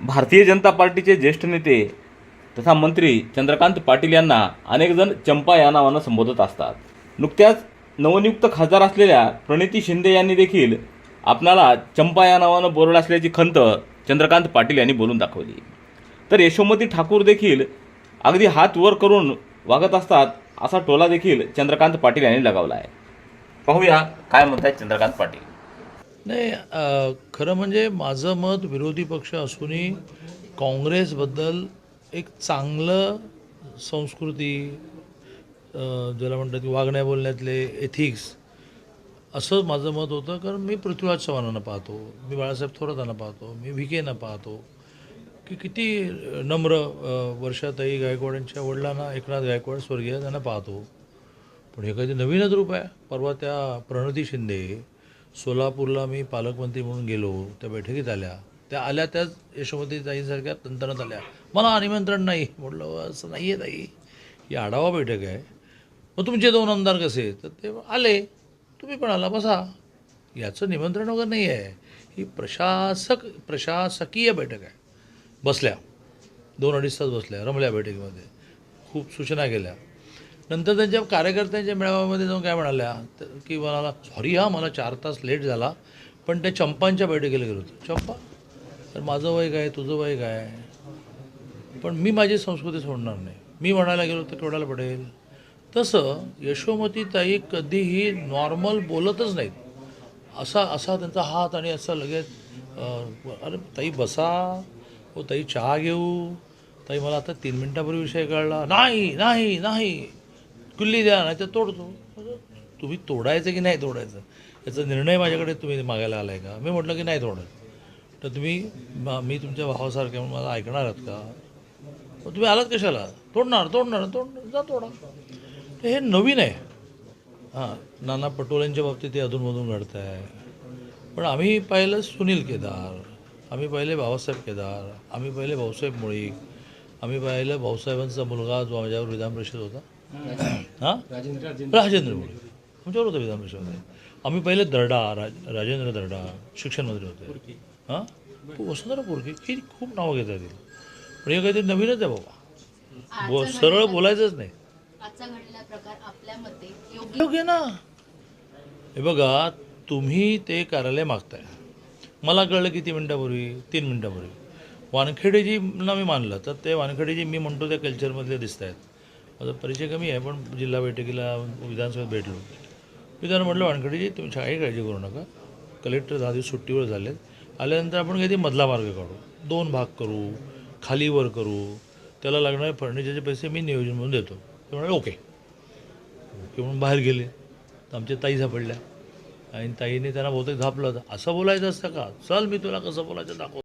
भारतीय जनता पार्टीचे ज्येष्ठ नेते तथा मंत्री चंद्रकांत पाटील यांना अनेकजण चंपा या नावानं संबोधत असतात. नुकत्याच नवनियुक्त खासदार असलेल्या प्रणिती शिंदे यांनी देखील आपणाला चंपा या नावानं बोलवलं असल्याची खंत चंद्रकांत पाटील यांनी बोलून दाखवली. तर यशोमती ठाकूर देखील अगदी हात वर करून वागत असतात असा टोला देखील चंद्रकांत पाटील यांनी लगावला आहे पाहूया काय म्हणतात चंद्रकांत पाटील. नाही खरं म्हणजे माझं मत विरोधी पक्ष असूनही काँग्रेसबद्दल एक चांगलं संस्कृती ज्याला म्हणतात की वागण्या बोलण्यातले एथिक्स असं माझं मत होतं. कारण मी पृथ्वीराज चव्हाणांना पाहतो मी बाळासाहेब थोरातांना पाहतो मी व्हिकेंना पाहतो. की किती नम्र वर्षातही गायकवाड गायकवाडांच्या वडिलांना एकनाथ गायकवाड स्वर्गीय त्यांना पाहतो. पण हे काही नवीनच रूप आहे. परवा त्या प्रणती शिंदे सोलापूरला मी पालकमंत्री म्हणून गेलो त्या बैठकीत आल्या. त्या आल्या त्याच यशोमती ताईंसारख्या तंत्रणात आल्या. मला निमंत्रण नाही. म्हटलं असं नाही आहे ताई. ही आढावा बैठक आहे. मग तुमचे दोन आमदार कसे? तर ते आले. तुम्ही पण आला बसा. याचं निमंत्रण वगैरे नाही आहे ही प्रशासक प्रशासकीय बैठक आहे. बसल्या. दोन अडीच तास बसल्या रमल्या बैठकीमध्ये. खूप सूचना केल्या. नंतर त्यांच्या कार्यकर्त्यांच्या मेळाव्यामध्ये जाऊन काय म्हणाल्या तर की मला सॉरी हा मला चार तास लेट झाला पण त्या चंपांच्या बैठकीला गेलो होतो. चंपा? तर माझं वय काय? तुझं वय काय? पण मी माझी संस्कृती सोडणार नाही. मी म्हणायला गेलो तर केवढ्याला पडेल? तसं यशोमती ताई कधीही नॉर्मल बोलतच नाहीत. असा असा त्यांचा हात आणि असा लगेच अरे ताई बसा. हो ताई चहा घेऊ. ताई मला आता तीन मिनटापूर्वी विषय कळला. नाही नाही नाही. कुल्ली द्या नाही तर तोडतो तुम्ही तोडायचं की नाही तोडायचं? याचा निर्णय माझ्याकडे तुम्ही मागायला आला आहे का? मी म्हटलं की नाही तोडत. तर तुम्ही मी तुमच्या भावासारखे म्हणून मला ऐकणार आहात का? मग तुम्ही आलात कशाला? तोडणार तोडणार तोडणार. जा तोडा. तर हे नवीन आहे. हां नाना पटोलेंच्या बाबतीत ते अधूनमधून घडतं आहे पण आम्ही पाहिलं सुनील केदार. आम्ही पाहिले भाऊसाहेब केदार. आम्ही पाहिले भाऊसाहेब मुळीक. आम्ही पाहिलं भाऊसाहेबांचा मुलगा जो माझ्यावर विधान परिषद होता. हां? राजेंद्र मुळीक आमच्यावर होतं विधान परिषदेमध्ये आम्ही पहिले दर्डा राज राजेंद्र दर्डा शिक्षण मंत्री होते। हां? वसुंधरा पोरके ही खूप नावं घेता येतील पण हे काहीतरी नवीनच आहे बाबा। बो सरळ बोलायचंच नाही। आजचा घडलेला प्रकार आपल्या मते योग्य योग्य ना? हे बघा तुम्ही ते कार्यालय मागताय. मला कळलं किती मिनटापूर्वी? तीन मिनटापूर्वी. वानखेडेजी ना मी मानलं तर ते वानखेडेजी मी म्हणतो त्या कल्चरमधले दिसत आहेत माझा परिचय कमी आहे पण जिल्हा बैठकीला विधानसभेत भेटलो. मी त्यांना म्हटलं वानखडेजी तुम्ही काही काळजी करू नका. कलेक्टर दहा दिवस सुट्टीवर झालेत. आल्यानंतर आपण काहीतरी मधला मार्ग काढू. दोन भाग करू खालीवर करू. त्याला लागणारे फर्निचरचे पैसे मी नियोजन म्हणून देतो. ते म्हणाले ओके. ओके म्हणून बाहेर गेले. तर आमच्या ताई सापडल्या. आणि ताईने त्यांना बहुतेक झापलं होतं. असं बोलायचं असतं का? चल मी तुला कसं बोलायचं दाखव